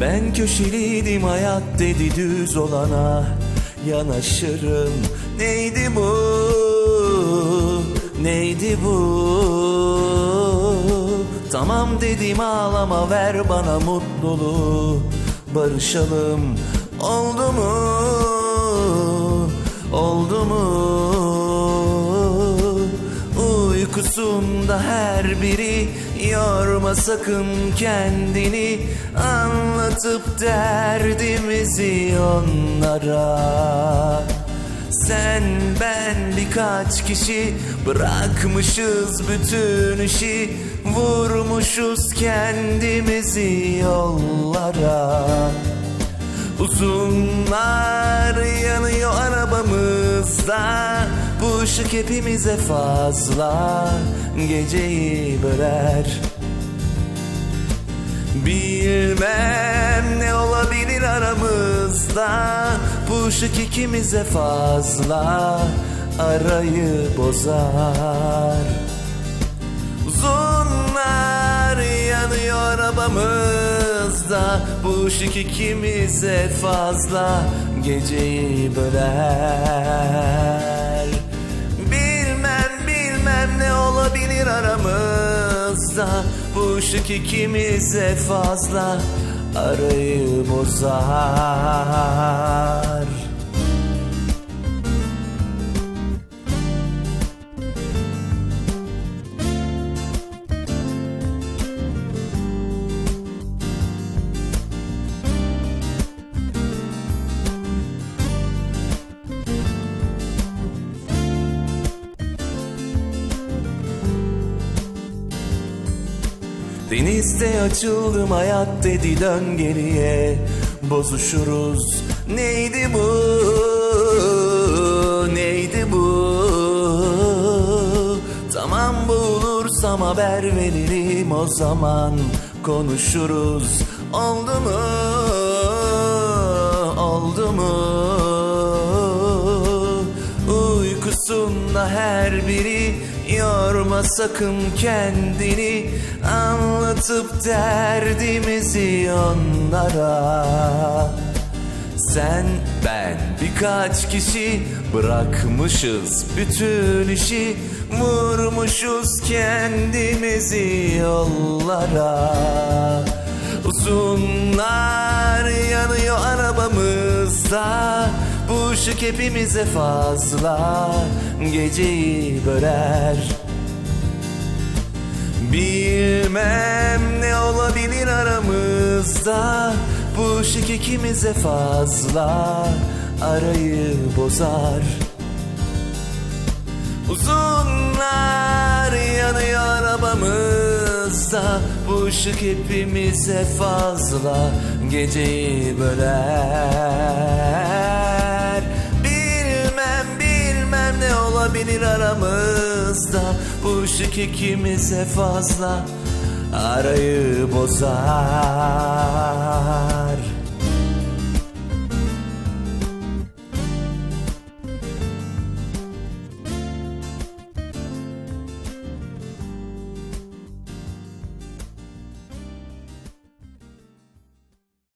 Ben köşeliydim hayat dedi düz olana. Yanaşırım. Neydi bu? Neydi bu? Tamam dedim ağlama ver bana mutluluğu. Barışalım. Oldu mu? Oldu mu? Uykusunda her biri yorma sakın kendini. Anlatıp derdimizi onlara. Sen ben birkaç kişi bırakmışız bütün işi. Vurmuşuz kendimizi yollara. Uzunlar yanıyor arabamızda ışık hepimize fazla Geceyi böler. Bilmem ne olabilir aramızda Bu ışık ikimize fazla Arayı bozar. Uzunlar yanıyor arabamızda Bu ışık ikimize fazla Geceyi böler ne olabilir aramızda? Bu ışık ikimize fazla Arayı bozar Denizde açıldım hayat dedi dön geriye. Bozuşuruz. Neydi bu? Neydi bu? Tamam bulursam haber veririm o zaman. Konuşuruz. Oldu mu? Oldu mu? Uykusunda her biri yorma sakın kendini Anlatıp derdimizi onlara. Sen ben birkaç kişi bırakmışız bütün işi. Vurmuşuz kendimizi yollara. Uzunlar yanıyor arabamızda. Bu ışık hepimize fazla. Geceyi böler Bilmem ne olabilir aramızda. Bu ışık ikimize fazla Arayı bozar. Uzunlar yanıyor arabamızda. Bu ışık hepimize fazla Geceyi böler olabilir aramızda. Bu ışık ikimize fazla Arayı bozar